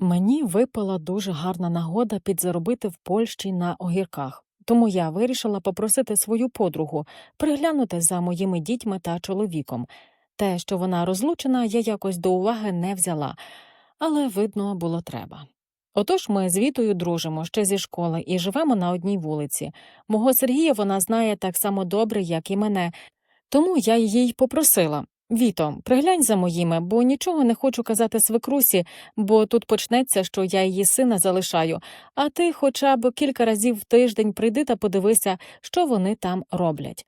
Мені випала дуже гарна нагода підзаробити в Польщі на огірках, тому я вирішила попросити свою подругу приглянути за моїми дітьми та чоловіком. Те, що вона розлучена, я якось до уваги не взяла, але видно було треба. Отож ми з Вітою дружимо ще зі школи і живемо на одній вулиці. Мого Сергія вона знає так само добре, як і мене, тому я її й попросила. Віто, приглянь за моїми, бо нічого не хочу казати свекрусі, бо тут почнеться, що я її сина залишаю, а ти хоча б кілька разів в тиждень прийди та подивися, що вони там роблять.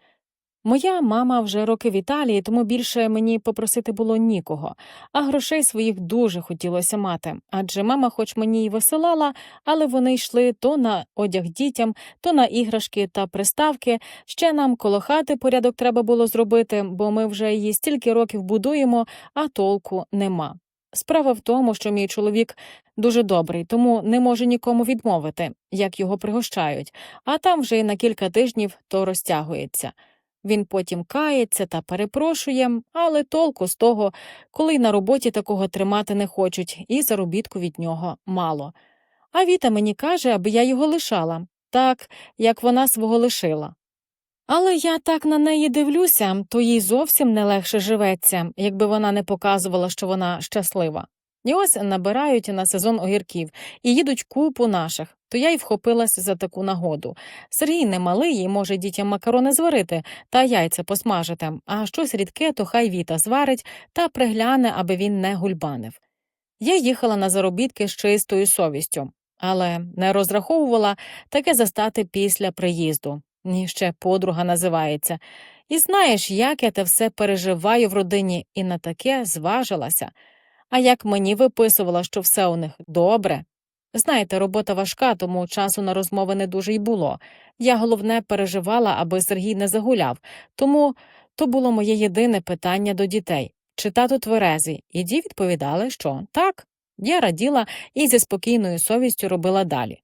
Моя мама вже роки в Італії, тому більше мені попросити було нікого, а грошей своїх дуже хотілося мати, адже мама, хоч мені й висилала, але вони йшли то на одяг дітям, то на іграшки та приставки. Ще нам коло хати порядок треба було зробити, бо ми вже її стільки років будуємо, а толку нема. Справа в тому, що мій чоловік дуже добрий, тому не може нікому відмовити, як його пригощають, а там вже й на кілька тижнів то розтягується. Він потім кається та перепрошує, але толку з того, коли на роботі такого тримати не хочуть, і заробітку від нього мало. А Віта мені каже, аби я його лишала, так, як вона свого лишила. Але я так на неї дивлюся, то їй зовсім не легше живеться, якби вона не показувала, що вона щаслива. І ось набирають на сезон огірків і їдуть купу наших, то я й вхопилась за таку нагоду. Сергій не малий і може дітям макарони зварити та яйця посмажити, а щось рідке, то хай Віта зварить та пригляне, аби він не гульбанив. Я їхала на заробітки з чистою совістю, але не розраховувала таке застати після приїзду. Ні, ще подруга називається. І знаєш, як я те все переживаю в родині, і на таке зважилася. А як мені виписувала, що все у них добре. Знаєте, робота важка, тому часу на розмови не дуже й було. Я головне переживала, аби Сергій не загуляв, тому то було моє єдине питання до дітей чи тато тверезий, і ді відповідали, що так. Я раділа і зі спокійною совістю робила далі.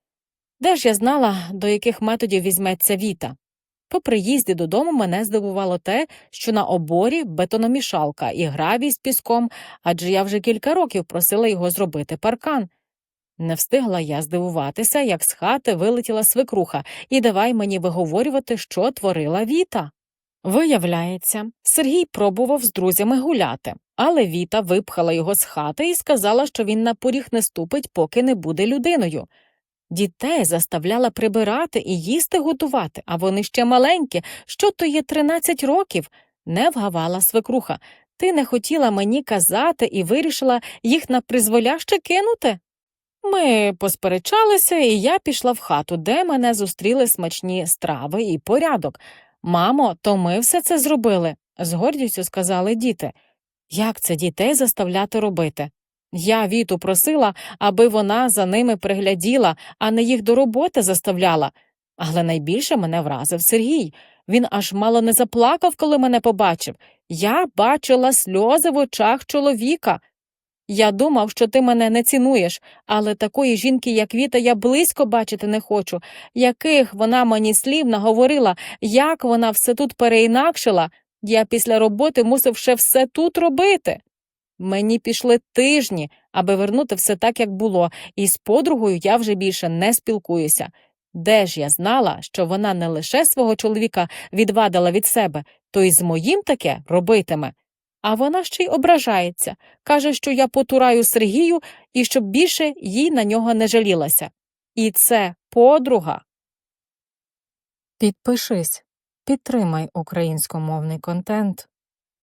Де ж я знала, до яких методів візьметься Віта? По приїзді додому мене здивувало те, що на оборі бетономішалка і гравій з піском, адже я вже кілька років просила його зробити паркан. Не встигла я здивуватися, як з хати вилетіла свекруха, і давай мені виговорювати, що творила Віта. Виявляється, Сергій пробував з друзями гуляти, але Віта випхала його з хати і сказала, що він на поріг не ступить, поки не буде людиною. Дітей заставляла прибирати і їсти готувати, а вони ще маленькі, що то є тринадцять років, не вгавала свекруха. Ти не хотіла мені казати і вирішила їх на призволяще кинути? Ми посперечалися, і я пішла в хату, де мене зустріли смачні страви і порядок. Мамо, то ми все це зробили, з гордістю сказали діти. Як це дітей заставляти робити? Я Віту просила, аби вона за ними пригляділа, а не їх до роботи заставляла. Але найбільше мене вразив Сергій. Він аж мало не заплакав, коли мене побачив. Я бачила сльози в очах чоловіка. Я думав, що ти мене не цінуєш, але такої жінки, як Віта, я близько бачити не хочу. Яких вона мені слів наговорила, як вона все тут переінакшила. Я після роботи мусив ще все тут робити. Мені пішли тижні, аби вернути все так, як було, і з подругою я вже більше не спілкуюся. Де ж я знала, що вона не лише свого чоловіка відвадила від себе, то й з моїм таке робитиме. А вона ще й ображається, каже, що я потураю Сергію і щоб більше їй на нього не жалілася. І це подруга. Підпишись, підтримай українськомовний контент.